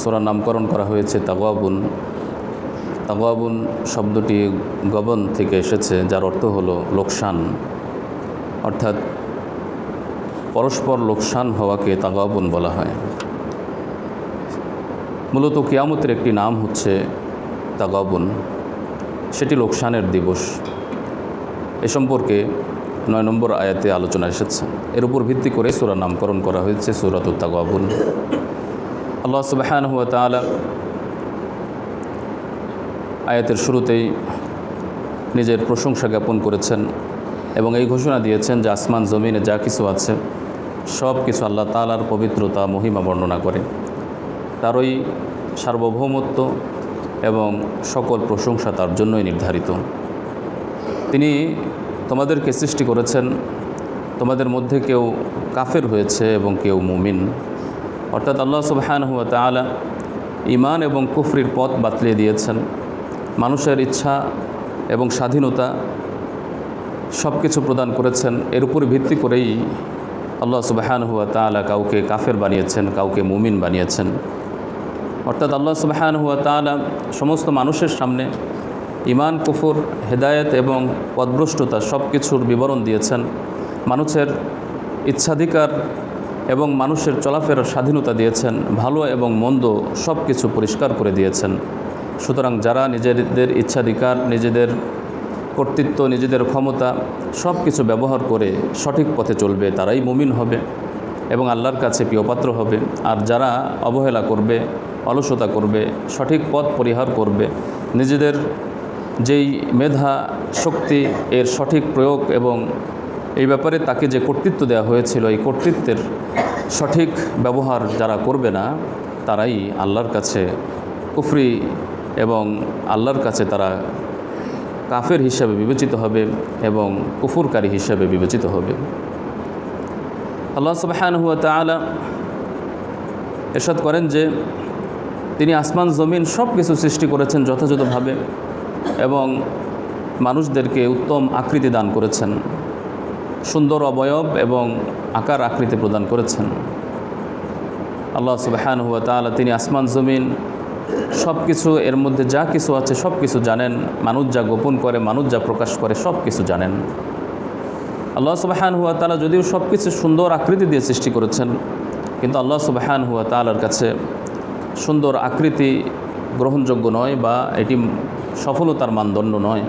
সোরার নামকরণ করা হয়েছে তাগোয়াবুন। তাগোয়াবুন শব্দটি গবন থেকে এসেছে, যার অর্থ হলো লোকসান। অর্থাৎ পরস্পর লোকসান হওয়াকে তাগোয়াবুন বলা হয়। মূলত কিয়ামতের একটি নাম হচ্ছে তাগাবুন সেটি লোকসানের দিবস। এ সম্পর্কে নয় নম্বর আয়াতে আলোচনা এসেছে। এর উপর ভিত্তি করে সুরা নামকরণ করা হয়েছে সুরাত তাগাবুন আল্লাহ সুবাহান হুয়া তালা আয়াতের শুরুতেই নিজের প্রশংসা জ্ঞাপন করেছেন এবং এই ঘোষণা দিয়েছেন যে আসমান, জমিনে যা কিছু আছে, সব কিছু আল্লাহ তালার পবিত্রতা, মহিমা বর্ণনা করে। তারই সার্বভৌমত্ব এবং সকল প্রশংসা তার জন্যই নির্ধারিত। তিনি তোমাদেরকে সৃষ্টি করেছেন, তোমাদের মধ্যে কেউ কাফের হয়েছে এবং কেউ মুমিন। অর্থাৎ আল্লাহ সুবহান হুয়া তালা ইমান এবং কুফরির পথ বাতলিয়ে দিয়েছেন। মানুষের ইচ্ছা এবং স্বাধীনতা সব কিছু প্রদান করেছেন। এর উপর ভিত্তি করেই আল্লাহ সুবাহান হুয়া তালা কাউকে কাফের বানিয়েছেন, কাউকে মুমিন বানিয়েছেন। অর্থাৎ আল্লাহ সুবাহান হুয়া তালা সমস্ত মানুষের সামনে ইমান কুফুর, হেদায়েত এবং পদভ্রষ্টতা সব কিছুর বিবরণ দিয়েছেন। মানুষের ইচ্ছাধিকার এবং মানুষের চলাফেরার স্বাধীনতা দিয়েছেন, ভালো এবং মন্দ সব কিছু পরিষ্কার করে দিয়েছেন। সুতরাং যারা নিজেদের ইচ্ছাধিকার, নিজেদের কর্তৃত্ব, নিজেদের ক্ষমতা সব কিছু ব্যবহার করে সঠিক পথে চলবে, তারাই মুমিন হবে এবং আল্লাহর কাছে প্রিয়পাত্র হবে। আর যারা অবহেলা করবে, অলসতা করবে, সঠিক পথ পরিহার করবে, নিজেদের যেই মেধা, শক্তি, এর সঠিক প্রয়োগ এবং এই ব্যাপারে তাকে যে কর্তৃত্ব দেওয়া হয়েছিল, এই কর্তৃত্বের সঠিক ব্যবহার যারা করবে না, তারাই আল্লাহর কাছে কুফরি এবং আল্লাহর কাছে তারা কাফের হিসাবে বিবেচিত হবে এবং কুফুরকারী হিসাবে বিবেচিত হবে। আল্লাহ সুবাহান হুয়া তালা এরশাদ করেন যে, তিনি আসমান, জমিন সব কিছু সৃষ্টি করেছেন যথাযথভাবে এবং মানুষদেরকে উত্তম আকৃতি দান করেছেন। সুন্দর অবয়ব এবং আকার আকৃতি প্রদান করেছেন। আল্লাহ সুবাহান হুয়া তালা তিনি আসমান, জমিন সব কিছু এর মধ্যে যা কিছু আছে সব কিছু জানেন। মানুষ যা গোপন করে, মানুষ যা প্রকাশ করে সব কিছু জানেন। আল্লাহ সুবাহান হুয়া তালা যদিও সব কিছু সুন্দর আকৃতি দিয়ে সৃষ্টি করেছেন, কিন্তু আল্লাহ সুবাহান হুয়া তালার কাছে সুন্দর আকৃতি গ্রহণযোগ্য নয় বা এটি সফলতার মানদণ্ড নয়।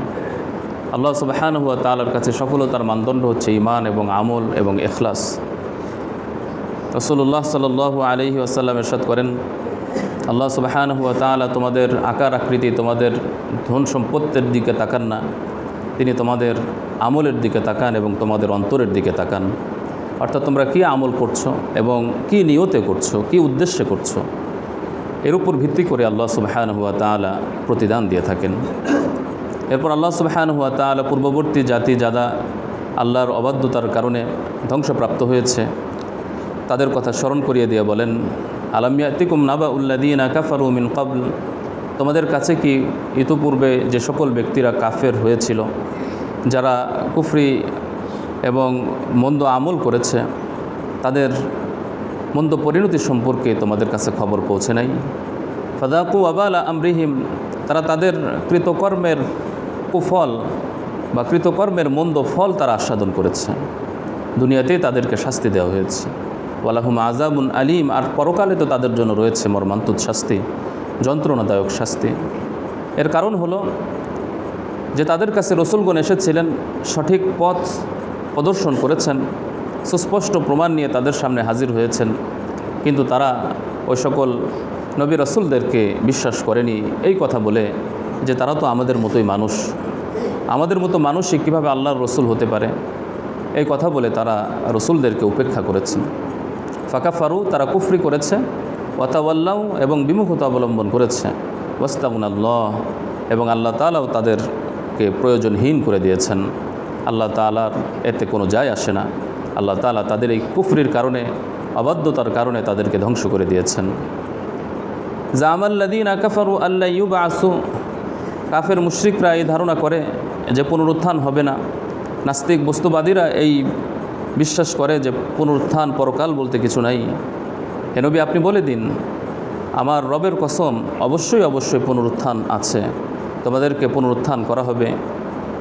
আল্লাহ সুবাহান হুয়া তালার কাছে সফলতার মানদণ্ড হচ্ছে ইমান এবং আমল এবং এখলাস রসুল্লাহ সাল আলহি আসাল্লাম এরশাদ করেন, আল্লাহ সুবাহান হুয়া তালা তোমাদের আকার আকৃতি, তোমাদের ধন সম্পত্তির দিকে তাকান না। তিনি তোমাদের আমলের দিকে তাকান এবং তোমাদের অন্তরের দিকে তাকান। অর্থাৎ তোমরা কী আমল করছ এবং কি নিয়তে করছ, কি উদ্দেশ্যে করছ, এর উপর ভিত্তি করে আল্লাহ সুবাহান হুয়া তালা প্রতিদান দিয়ে থাকেন। এরপর আল্লাহ সুবাহান হুয়া তালা পূর্ববর্তী জাতি যারা আল্লাহর অবাধ্যতার কারণে ধ্বংসপ্রাপ্ত হয়েছে, তাদের কথা স্মরণ করিয়ে দিয়ে বলেন আলামিয়াতিকুম নাবা উল্লাদিন কাফারু মিন কবল তোমাদের কাছে কি ইতোপূর্বে যে সকল ব্যক্তিরা কাফের হয়েছিল, যারা কুফরি এবং মন্দ আমল করেছে, তাদের মন্দ পরিণতি সম্পর্কে তোমাদের কাছে খবর পৌঁছে নাই? ফাদাকু আবালা আমরিহিম, তারা তাদের কৃতকর্মের কুফল বা কৃতকর্মের মন্দ ফল তারা আস্বাদন করেছে। দুনিয়াতেই তাদেরকে শাস্তি দেওয়া হয়েছে। ওয়ালাহুম আজাবুন আলিম, আর পরকালে তো তাদের জন্য রয়েছে মর্মান্তুদ শাস্তি, যন্ত্রণাদায়ক শাস্তি। এর কারণ হলো যে তাদের কাছে রসুলগণ এসেছিলেন, সঠিক পথ প্রদর্শন করেছেন, সুস্পষ্ট প্রমাণ নিয়ে তাদের সামনে হাজির হয়েছেন, কিন্তু তারা ওই সকল নবী রসুলদেরকে বিশ্বাস করেনি। এই কথা বলে যে তারা তো আমাদের মতোই মানুষ। আমাদের মতো মানুষই কীভাবে আল্লাহর রসুল হতে পারে? এই কথা বলে তারা রসুলদেরকে উপেক্ষা করেছেন ফাঁকা ফারু তারা কুফরি করেছে ওয়াতাওয়াল্লাও এবং বিমুখতা অবলম্বন করেছে। ওয়াস্তাগুন আল্লাহ এবং আল্লাহ তালাও তাদেরকে প্রয়োজনহীন করে দিয়েছেন। আল্লাহ তালার এতে কোনো যায় আসে না। আল্লাহ তালা তাদের এই কুফরির কারণে, অবাধ্যতার কারণে তাদেরকে ধ্বংস করে দিয়েছেন। জামাল্লাদিন আকাফারু আল্লাহ ইউবা আসু কাফের মুশ্রিকরা এই ধারণা করে যে পুনরুত্থান হবে না। নাস্তিক বস্তুবাদীরা এই বিশ্বাস করে যে পুনরুত্থান পরকাল বলতে কিছু নাই। হেনবি আপনি বলে দিন, আমার রবের কসম অবশ্যই অবশ্যই পুনরুত্থান আছে। তোমাদেরকে পুনরুত্থান করা হবে।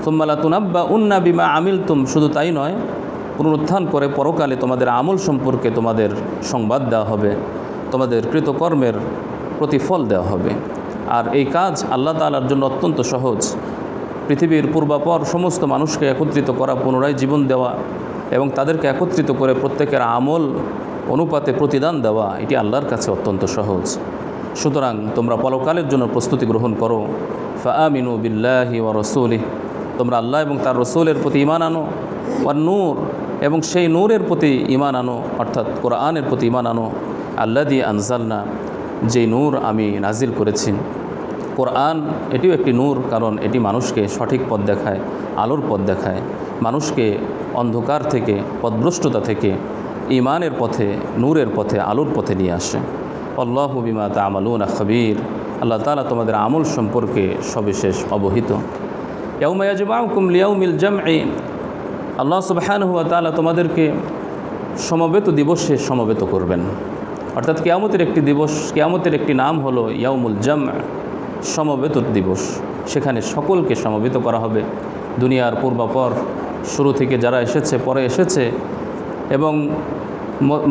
তুম্মালা তুনাব্বা উন্না বিমা আমিল তুম শুধু তাই নয়, পুনরুত্থান করে পরকালে তোমাদের আমল সম্পর্কে তোমাদের সংবাদ দেওয়া হবে। তোমাদের কৃতকর্মের প্রতিফল দেওয়া হবে। আর এই কাজ আল্লাহ তালার জন্য অত্যন্ত সহজ। পৃথিবীর পূর্বাপর সমস্ত মানুষকে একত্রিত করা, পুনরায় জীবন দেওয়া এবং তাদেরকে একত্রিত করে প্রত্যেকের আমল, অনুপাতে প্রতিদান দেওয়া, এটি আল্লাহর কাছে অত্যন্ত সহজ। সুতরাং তোমরা পলকালের জন্য প্রস্তুতি গ্রহণ করো। ফাআমিনু বিল্লাহি ওয়া রসুলি তোমরা আল্লাহ এবং তার রসুলের প্রতি ইমান আনো ওয়ার নূর এবং সেই নূরের প্রতি ইমান আনো, অর্থাৎ কোরআনের প্রতি ইমান আনো। আল্লাহ দিয়ে আনজালনা যেই নূর আমি নাজিল করেছি। কোরআন এটিও একটি নূর, কারণ এটি মানুষকে সঠিক পথ দেখায়, আলোর পথ দেখায়। মানুষকে অন্ধকার থেকে পদভ্রষ্টতা থেকে ইমানের পথে, নূরের পথে, আলোর পথে নিয়ে আসে। আল্লাহ বিমা তামালুন খবির। আল্লাহ তালা তোমাদের আমল সম্পর্কে সবিশেষ অবহিত। আল্লাহ সুবহান হুয়া তাআলা তোমাদেরকে সমবেত দিবসে সমবেত করবেন। অর্থাৎ কেয়ামতের একটি দিবস, কেয়ামতের একটি নাম হলো ইয়াউমুল জাম সমবেত দিবস। সেখানে সকলকে সমবেত করা হবে। দুনিয়ার পূর্বাপর, শুরু থেকে যারা এসেছে, পরে এসেছে এবং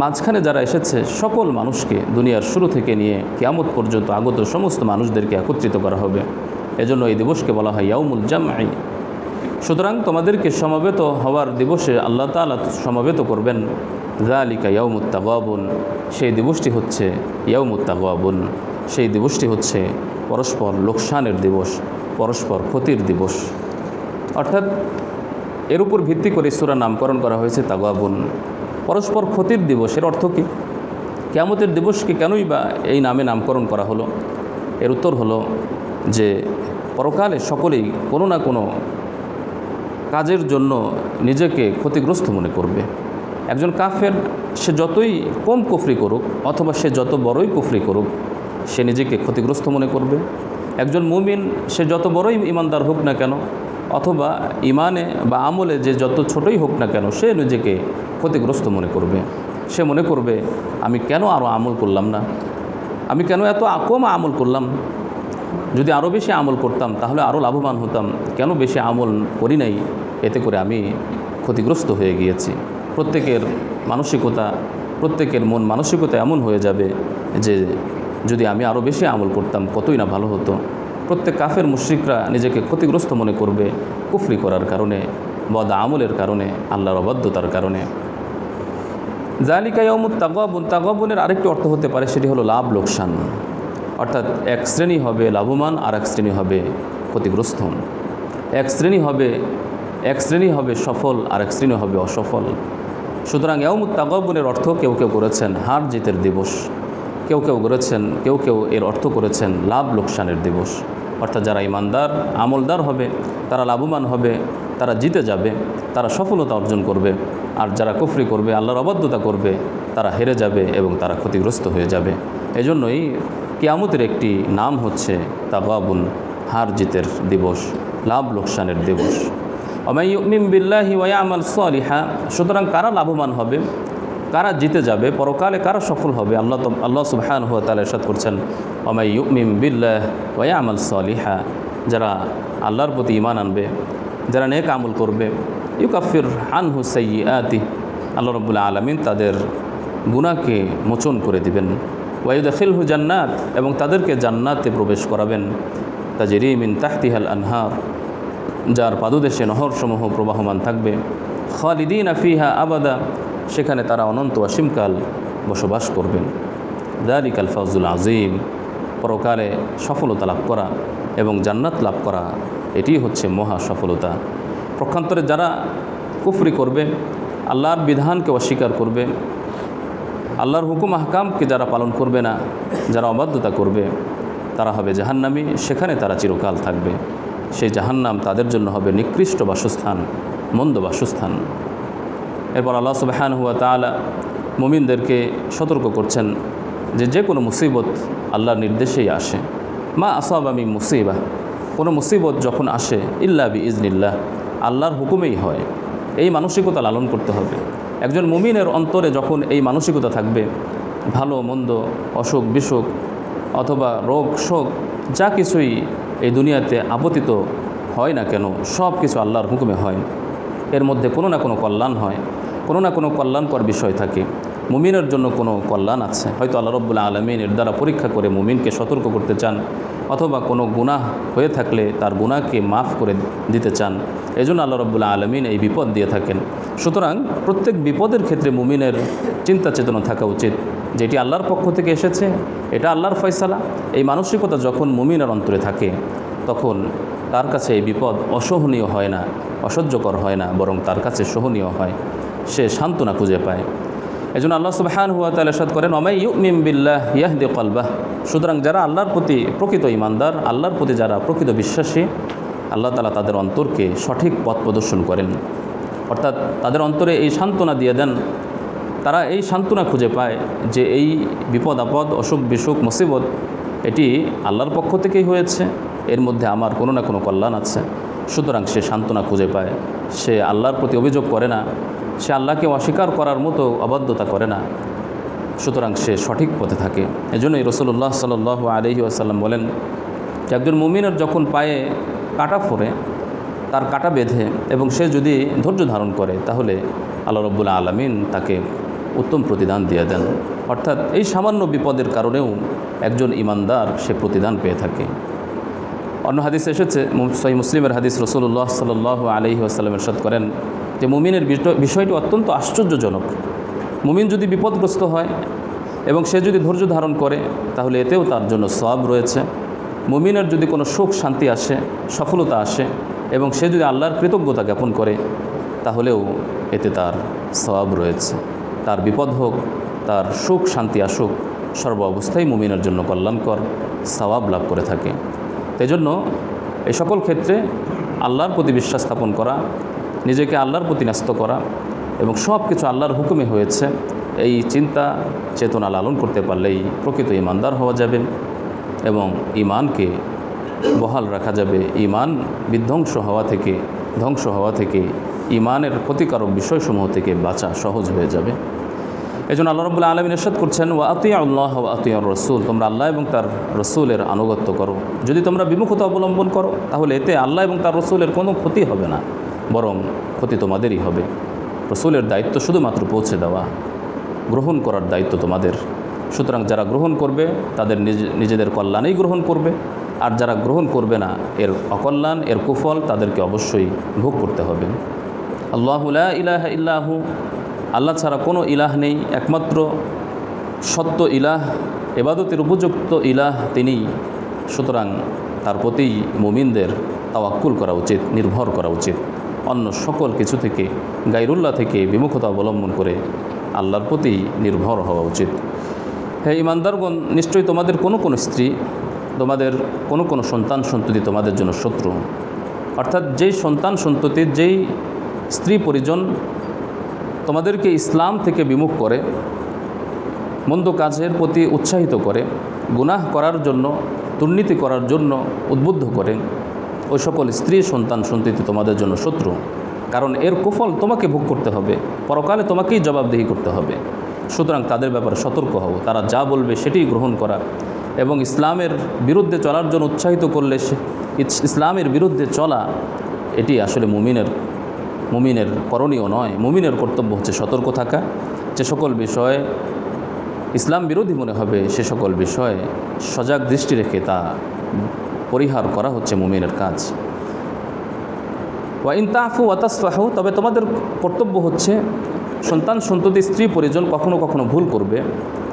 মাঝখানে যারা এসেছে, সকল মানুষকে দুনিয়ার শুরু থেকে নিয়ে কেয়ামত পর্যন্ত আগত সমস্ত মানুষদেরকে একত্রিত করা হবে। এজন্য এই দিবসকে বলা হয় ইয়াউমুল জামআই সুতরাং তোমাদেরকে সমবেত হওয়ার দিবসে আল্লাহ তাআলা সমবেত করবেন। জালিকা ইয়াউমুত তাগাবুন সেই দিবসটি হচ্ছে ইয়াউমুত তাগাবুন সেই দিবসটি হচ্ছে পরস্পর লোকসানের দিবস, পরস্পর ক্ষতির দিবস। অর্থাৎ এর উপর ভিত্তি করে সুরা নামকরণ করা হয়েছে তাগাবুন। পরস্পর ক্ষতির দিবসের অর্থ কী? কেয়ামতের দিবসকে কেনই বা এই নামে নামকরণ করা হলো? এর উত্তর হলো যে পরকালে সকলেই কোনো না কোনো কাজের জন্য নিজেকে ক্ষতিগ্রস্ত মনে করবে। একজন কাফের, সে যতই কম কুফরি করুক অথবা সে যত বড়ই কুফরি করুক, সে নিজেকে ক্ষতিগ্রস্ত মনে করবে। একজন মুমিন, সে যত বড়ই ইমানদার হোক না কেন, অথবা ইমানে বা আমলে যে যত ছোটই হোক না কেন, সে নিজেকে ক্ষতিগ্রস্ত মনে করবে। সে মনে করবে, আমি কেন আরও আমল করলাম না? আমি কেন এত কম আমল করলাম? যদি আরও বেশি আমল করতাম, তাহলে আরও লাভবান হতাম। কেন বেশি আমল করি নাই? এতে করে আমি ক্ষতিগ্রস্ত হয়ে গিয়েছি। প্রত্যেকের মানসিকতা, প্রত্যেকের মন মানসিকতা এমন হয়ে যাবে যে যদি আমি আরও বেশি আমল করতাম, কতই না ভালো হতো। প্রত্যেক কাফের মুশ্রিকরা নিজেকে ক্ষতিগ্রস্ত মনে করবে কুফরি করার কারণে, বদ আমলের কারণে, আল্লাহর অবাধ্যতার কারণে। জালিকা ইয়মুত তাগাবুন, তাগাবুনের আরেকটি অর্থ হতে পারে, সেটি হলো লাভ লোকসান। অর্থাৎ এক শ্রেণি হবে লাভবান, আর এক শ্রেণি হবে ক্ষতিগ্রস্ত। এক শ্রেণি হবে, এক শ্রেণি হবে সফল, আর এক শ্রেণি হবে অসফল। সুতরাং ইয়মুত তাগাবুনের অর্থ কেউ কেউ করেছেন হার জিতের দিবস। কেউ কেউ করেছেন, কেউ কেউ এর অর্থ করেছেন লাভ লোকসানের দিবস। অর্থাৎ যারা ইমানদার, আমলদার হবে, তারা লাভবান হবে, তারা জিতে যাবে, তারা সফলতা অর্জন করবে। আর যারা কুফরি করবে, আল্লাহর অবাধ্যতা করবে, তারা হেরে যাবে এবং তারা ক্ষতিগ্রস্ত হয়ে যাবে। এজন্যই কিয়ামতের একটি নাম হচ্ছে তাগাবুন, হার জিতের দিবস, লাভ লোকসানের দিবস। অমাইমিম বিল্লাহি সালিহা, সুতরাং কারা লাভবান হবে? কারা জিতে যাবে? পরকালে কারা সফল হবে? আল্লাহ আল্লাহ সুবহান হুয়া তালা এরশাদ করছেন, অমাই ইউমিম বিল্লাহ ওয়ামাল সালিহা, যারা আল্লাহর প্রতি ইমান আনবে, যারা নেক আমল করবে, ইউকাফির আনহু আতি আল্লাহ রবুল্লা আলমিন তাদের গুনাহকে মোচন করে দিবেন। ওয়াইদাখিল হু জান্নাত, এবং তাদেরকে জান্নাতে প্রবেশ করাবেন। তাজেরি মিন তাহতিহাল আনহার যার পাদদেশে নহরসমূহ প্রবাহমান থাকবে। খালিদিন আফিহা আবাদা, সেখানে তারা অনন্ত অসীমকাল বসবাস করবেন। দারিকাল ফজুল আজিম পরকালে সফলতা লাভ করা এবং জান্নাত লাভ করা এটি হচ্ছে মহা সফলতা। পক্ষান্তরে যারা কুফরি করবে, আল্লাহর বিধানকে অস্বীকার করবে, আল্লাহর হুকুম আহকামকে যারা পালন করবে না, যারা অবাধ্যতা করবে, তারা হবে জাহান্নামী, সেখানে তারা চিরকাল থাকবে। সেই জাহান্নাম তাদের জন্য হবে নিকৃষ্ট বাসস্থান, মন্দ বাসস্থান। এরপর আল্লাহ সুবাহান হুয়া তালা মুমিনদেরকে সতর্ক করছেন যে যে কোনো মুসিবত আল্লাহর নির্দেশেই আসে। মা আসাব আমি মুসিবা, কোনো মুসিবত যখন আসে, ইল্লা বি ইজনিল্লাহ আল্লাহর হুকুমেই হয়। এই মানসিকতা লালন করতে হবে। একজন মুমিনের অন্তরে যখন এই মানসিকতা থাকবে, ভালো, মন্দ অসুখ বিসুখ অথবা রোগ শোক যা কিছুই এই দুনিয়াতে আপতিত হয় না কেন? সব কিছু আল্লাহর হুকুমে হয়। এর মধ্যে কোনো না কোনো কল্যাণ হয়। কোনো না কোনো কল্যাণকর বিষয় থাকে। মুমিনের জন্য কোনো কল্যাণ আছে। হয়তো আল্লাহ রব্বুল্লাহ আলমিন এর দ্বারা পরীক্ষা করে মুমিনকে সতর্ক করতে চান, অথবা কোনো গুনাহ হয়ে থাকলে তার গুনাহকে মাফ করে দিতে চান। এই জন্য আল্লাহ রব্বুল্লাহ আলমিন এই বিপদ দিয়ে থাকেন। সুতরাং প্রত্যেক বিপদের ক্ষেত্রে মুমিনের চিন্তা চেতনা থাকা উচিত। যেটি আল্লাহর পক্ষ থেকে এসেছে, এটা আল্লাহর ফয়সালা। এই মানসিকতা যখন মুমিনের অন্তরে থাকে, তখন তার কাছে এই বিপদ অসহনীয় হয় না, অসহ্যকর হয় না, বরং তার কাছে সহনীয় হয়। সে সান্ত্বনা খুঁজে পায়। এই জন্য আল্লাহ সুবাহান হুয়া তাল সাদ করেন অমাই ইউমিম বিল্লাহ ইয়াহদে কলবাহ। সুতরাং যারা আল্লাহর প্রতি প্রকৃত ইমানদার আল্লাহর প্রতি যারা প্রকৃত বিশ্বাসী, আল্লাহ তালা তাদের অন্তরকে সঠিক পথ প্রদর্শন করেন। অর্থাৎ তাদের অন্তরে এই সান্ত্বনা দিয়ে দেন তারা এই সান্ত্বনা খুঁজে পায় যে এই বিপদ, আপদ, অসুখ, বিসুখ, মুসিবত এটি আল্লাহর পক্ষ থেকেই হয়েছে, এর মধ্যে আমার কোনো না কোনো কল্যাণ আছে। সুতরাং সে সান্ত্বনা খুঁজে পায়। সে আল্লাহর প্রতি অভিযোগ করে না। সে আল্লাহকে অস্বীকার করার মতো অবাধ্যতা করে না। সুতরাং সে সঠিক পথে থাকে। এজন্যই রসুল্লাহ সাল আলহি আসাল্লাম বলেন, যে একজন মুমিনের যখন পায়ে কাটা ফোরে তার কাটা বেঁধে এবং সে যদি ধৈর্য ধারণ করে, তাহলে আল্লাহ রব্বুল্লা আলমিন তাকে উত্তম প্রতিদান দিয়ে দেন। অর্থাৎ এই সামান্য বিপদের কারণেও একজন ইমানদার সে প্রতিদান পেয়ে থাকে। অন্য হাদিস এসেছে সহি মুসলিমের হাদিস রসুল্লাহ সাল আলহি আসাল্লাম এরশাদ করেন যে মুমিনের বিষয়টি অত্যন্ত আশ্চর্যজনক। মুমিন যদি বিপদগ্রস্ত হয় এবং সে যদি ধৈর্য ধারণ করে, তাহলে এতেও তার জন্য সব রয়েছে। মুমিনের যদি কোনো সুখ, শান্তি আসে, সফলতা আসে এবং সে যদি আল্লাহর কৃতজ্ঞতা জ্ঞাপন করে, তাহলেও এতে তার সবাব রয়েছে। তার বিপদ হোক, তার সুখ, শান্তি আসুক সর্ব অবস্থায় মুমিনের জন্য কল্যাণকর সওয়াব লাভ করে থাকে। জন্য এই সকল ক্ষেত্রে আল্লাহর প্রতি বিশ্বাস স্থাপন করা, নিজেকে আল্লাহর প্রতি ন্যস্ত করা এবং সব কিছু আল্লাহর হুকুমে হয়েছে, এই চিন্তা, চেতনা লালন করতে পারলেই প্রকৃত ইমানদার হওয়া যাবে এবং ইমানকে বহাল রাখা যাবে। ইমান বিধ্বংস হওয়া থেকে, ধ্বংস হওয়া থেকে ইমানের ক্ষতিকারক বিষয়সমূহ থেকে বাঁচা সহজ হয়ে যাবে। এই জন্য আল্লাহ রবুল্লা আলমিন এরশাদ করছেন ও আতিয়া আল্লাহ আতিয়া রসুল। তোমরা আল্লাহ এবং তার রসুলের আনুগত্য করো। যদি তোমরা বিমুখতা অবলম্বন করো, তাহলে এতে আল্লাহ এবং তার রসুলের কোনো ক্ষতি হবে না, বরং ক্ষতি তোমাদেরই হবে। রসুলের দায়িত্ব শুধুমাত্র পৌঁছে দেওয়া, গ্রহণ করার দায়িত্ব তোমাদের। সুতরাং যারা গ্রহণ করবে, তাদের নিজেদের কল্যাণেই গ্রহণ করবে। আর যারা গ্রহণ করবে না, এর অকল্যাণ, এর কুফল তাদেরকে অবশ্যই ভোগ করতে হবে। আল্লাহ ইলাহ ইল্লাহু আল্লাহ ছাড়া কোনো ইলাহ নেই, একমাত্র সত্য ইলাহ, এবাদতের উপযুক্ত ইলাহ তিনি। সুতরাং তার প্রতি মুমিনদের তাওয়াক্কুল করা উচিত, নির্ভর করা উচিত। অন্য সকল কিছু থেকে গাইরুল্লাহ থেকে বিমুখতা অবলম্বন করে আল্লাহর প্রতি নির্ভর হওয়া উচিত। হ্যাঁ ইমানদারগণ, নিশ্চয়ই তোমাদের কোনো কোনো স্ত্রী, তোমাদের কোনো কোনো সন্তান সন্ততি তোমাদের জন্য শত্রু। অর্থাৎ যেই সন্তান সন্ততির যেই স্ত্রী পরিজন তোমাদেরকে ইসলাম থেকে বিমুখ করে, মন্দ কাজের প্রতি উৎসাহিত করে, গুনাহ করার জন্য, দুর্নীতি করার জন্য উদ্বুদ্ধ করে ওই সকল স্ত্রী সন্তান সন্ততি তোমাদের জন্য শত্রু। কারণ এর কুফল তোমাকে ভোগ করতে হবে, পরকালে তোমাকেই জবাবদিহি করতে হবে। সুতরাং তাদের ব্যাপারে সতর্ক হও, তারা যা বলবে সেটাই গ্রহণ করা এবং ইসলামের বিরুদ্ধে চলার জন্য উৎসাহিত করলে ইসলামের বিরুদ্ধে চলা, এটি আসলে মুমিনের মুমিনের করণীয় নয়। মুমিনের কর্তব্য হচ্ছে সতর্ক থাকা। যে সকল বিষয়ে ইসলাম বিরোধী মনে হবে, সে সকল বিষয়ে সজাগ দৃষ্টি রেখে তা পরিহার করা হচ্ছে মুমিনের কাজ। ওয়া ইনতাফু ওয়াতাসফাহু তবে তোমাদের কর্তব্য হচ্ছে সন্তান সন্ততি স্ত্রী পরিজন কখনো কখনো ভুল করবে।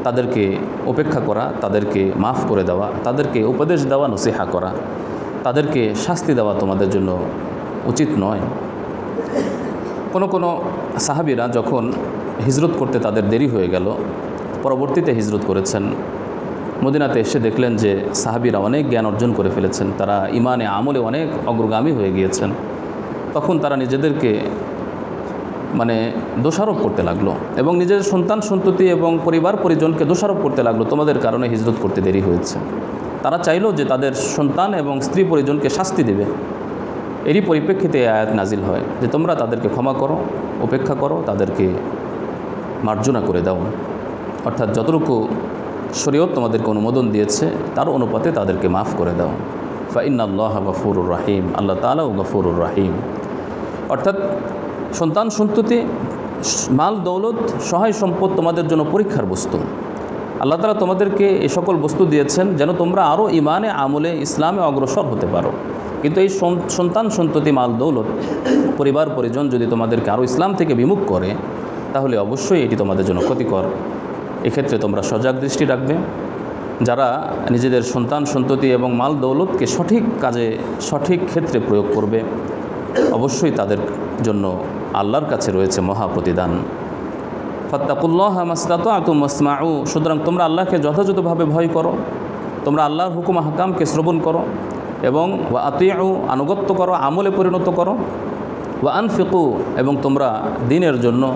তাদেরকে উপেক্ষা করা, তাদেরকে মাফ করে দেওয়া, তাদেরকে উপদেশ দেওয়া, নসিহা করা। তাদেরকে শাস্তি দেওয়া তোমাদের জন্য উচিত নয়। কোনো কোনো সাহাবিরা যখন হিজরত করতে তাদের দেরি হয়ে গেল, পরবর্তীতে হিজরত করেছেন। মদিনাতে এসে দেখলেন যে সাহাবিরা অনেক জ্ঞান অর্জন করে ফেলেছেন, তারা ইমানে, আমলে অনেক অগ্রগামী হয়ে গিয়েছেন। তখন তারা নিজেদেরকে মানে দোষারোপ করতে লাগল এবং নিজের সন্তান সন্ততি এবং পরিবার পরিজনকে দোষারোপ করতে লাগল, তোমাদের কারণে হিজরত করতে দেরি হয়েছে। তারা চাইলো যে তাদের সন্তান এবং স্ত্রী পরিজনকে শাস্তি দেবে। এরই পরিপ্রেক্ষিতে আয়াত নাজিল হয় যে তোমরা তাদেরকে ক্ষমা করো, উপেক্ষা করো, তাদেরকে মার্জনা করে দাও। অর্থাৎ যতটুকু শরীয়ত তোমাদেরকে অনুমোদন দিয়েছে, তার অনুপাতে তাদেরকে মাফ করে দাও। ফাইন আল্লাহ গফুরুর রাহিম, আল্লাহ তালাও গফুরুর রাহিম। অর্থাৎ সন্তান সন্ততি, মাল দৌলত, সহায় সম্পদ তোমাদের জন্য পরীক্ষার বস্তু। আল্লাহ তালা তোমাদেরকে এ সকল বস্তু দিয়েছেন যেন তোমরা আরও ইমানে আমলে, ইসলামে অগ্রসর হতে পারো। কিন্তু এই সন- সন্তান সন্ততি মাল দৌলত, পরিবার পরিজন যদি তোমাদেরকে আরও ইসলাম থেকে বিমুখ করে, তাহলে অবশ্যই এটি তোমাদের জন্য ক্ষতিকর। এক্ষেত্রে তোমরা সজাগ দৃষ্টি রাখবে। যারা নিজেদের সন্তান সন্ততি এবং মাল দৌলতকে সঠিক কাজে, সঠিক ক্ষেত্রে প্রয়োগ করবে, অবশ্যই তাদের জন্য আল্লাহর কাছে রয়েছে মহা প্রতিদান। ফত্তাকুল্লাহ মাস্তাত আতুম মাসমাউ সুতরাং তোমরা আল্লাহকে যথাযথভাবে ভয় করো, তোমরা আল্লাহর হুকুম হাকামকে শ্রবণ করো এবং ওয়া আতিয়াউ আনুগত্য করো, আমলে পরিণত করো। ওয়া আনফিকু, এবং তোমরা দিনের জন্য,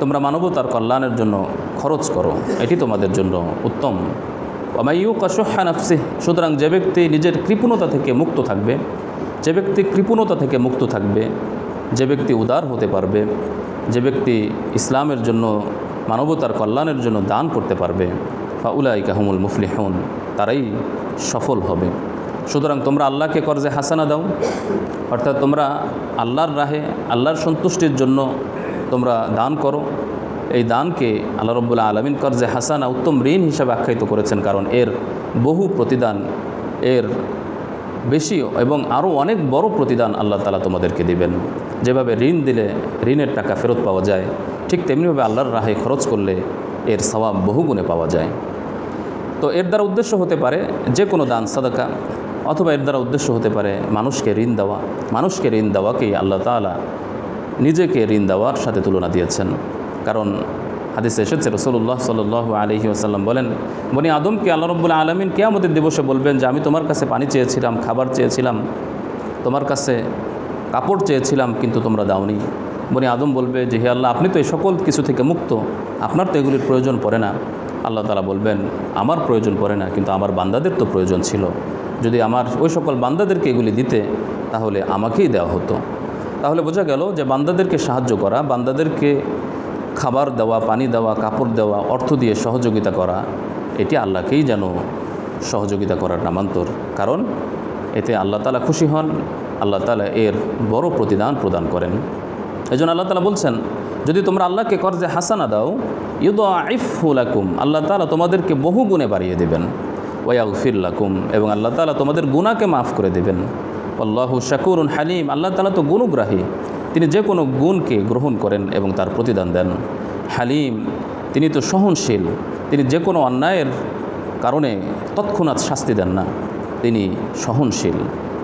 তোমরা মানবতার কল্যাণের জন্য খরচ করো। এটি তোমাদের জন্য উত্তম। ওমাইউ কাসুহা নাফসি সুতরাং যে ব্যক্তি নিজের কৃপণতা থেকে মুক্ত থাকবে, যে ব্যক্তি কৃপণতা থেকে মুক্ত থাকবে, যে ব্যক্তি উদার হতে পারবে, যে ব্যক্তি ইসলামের জন্য, মানবতার কল্যাণের জন্য দান করতে পারবে বা উলাই কাহমুল মুফলিহন, তারাই সফল হবে। সুতরাং তোমরা আল্লাহকে কর্জে হাসানা দাও, অর্থাৎ তোমরা আল্লাহর রাহে, আল্লাহর সন্তুষ্টির জন্য তোমরা দান করো। এই দানকে আল্লাহ রব্বুল্লাহ আলমিন কর্জে হাসানা উত্তম ঋণ হিসাবে আখ্যায়িত করেছেন, কারণ এর বহু প্রতিদান, এর বেশি এবং আরও অনেক বড় প্রতিদান আল্লাহ তালা তোমাদেরকে দিবেন। যেভাবে ঋণ দিলে ঋণের টাকা ফেরত পাওয়া যায়, ঠিক তেমনিভাবে আল্লাহর রাহে খরচ করলে এর সবাব বহুগুণে পাওয়া যায়। তো এর দ্বারা উদ্দেশ্য হতে পারে যে কোনো দান, সাদাকা অথবা এর দ্বারা উদ্দেশ্য হতে পারে মানুষকে ঋণ দেওয়া। মানুষকে ঋণ দেওয়াকেই আল্লাহ তালা নিজেকে ঋণ দেওয়ার সাথে তুলনা দিয়েছেন। কারণ হাদিসে এসেছে রসুল্লাহ সাল আলহি আসাল্লাম বলেন, বনি আদমকে আল্লাহ রব্বুল আলমিন কেয়ামতের দিবসে বলবেন যে, আমি তোমার কাছে পানি চেয়েছিলাম, খাবার চেয়েছিলাম, তোমার কাছে কাপড় চেয়েছিলাম, কিন্তু তোমরা দাওনি। বনি আদম বলবে যে, হে আল্লাহ, আপনি তো এই সকল কিছু থেকে মুক্ত, আপনার তো এগুলির প্রয়োজন পড়ে না। আল্লাহ তালা বলবেন, আমার প্রয়োজন পড়ে না, কিন্তু আমার বান্দাদের তো প্রয়োজন ছিল। যদি আমার ওই সকল বান্দাদেরকে এগুলি দিতে, তাহলে আমাকেই দেওয়া হতো। তাহলে বোঝা গেল যে বান্দাদেরকে সাহায্য করা, বান্দাদেরকে খাবার দেওয়া, পানি দেওয়া, কাপড় দেওয়া, অর্থ দিয়ে সহযোগিতা করা, এটি আল্লাহকেই যেন সহযোগিতা করার নামান্তর। কারণ এতে আল্লাহ তালা খুশি হন, আল্লাহ তালা এর বড় প্রতিদান প্রদান করেন। এই জন্য আল্লাহ তালা বলছেন, যদি তোমরা আল্লাহকে কর্জে হাসানা দাও ইউদ আইফুলাকুম আল্লাহ তালা তোমাদেরকে বহু গুণে বাড়িয়ে দেবেন। ওয়াগফিরলাকুম এবং আল্লাহ তালা তোমাদের গুণাকে মাফ করে দেবেন। আল্লাহু শাকুরুন হালিম। আল্লাহ তালা তো গুণগ্রাহী। তিনি যে কোনো গুণকে গ্রহণ করেন এবং তার প্রতিদান দেন। হালিম, তিনি তো সহনশীল। তিনি যে কোনো অন্যায়ের কারণে তৎক্ষণাৎ শাস্তি দেন না। তিনি সহনশীল।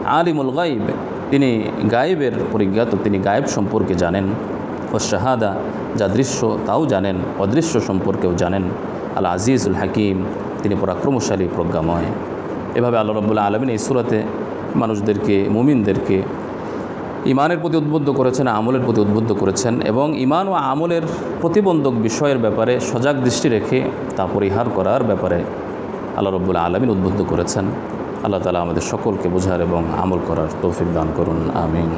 আলিমুল গাইব তিনি গায়েবের পরিজ্ঞাত। তিনি গায়েব সম্পর্কে জানেন। ও শাহাদা, যা দৃশ্য তাও জানেন। অদৃশ্য সম্পর্কেও জানেন। আল আজিজুল হাকিম। তিনি পরাক্রমশালী প্রজ্ঞাময়। এভাবে আল্লাহ রব্বুল্লাহ আলমিন এই সুরাতে মানুষদেরকে, মুমিনদেরকে ইমানের প্রতি উদ্বুদ্ধ করেছেন, আমলের প্রতি উদ্বুদ্ধ করেছেন এবং ইমান ও আমলের প্রতিবন্ধক বিষয়ের ব্যাপারে সজাগ দৃষ্টি রেখে তা পরিহার করার ব্যাপারে আল্লাহ রব্বুল আলমিন উদ্বুদ্ধ করেছেন। আল্লাহ তালা আমাদের সকলকে বোঝার এবং আমল করার তৌফিক দান করুন, আমিন।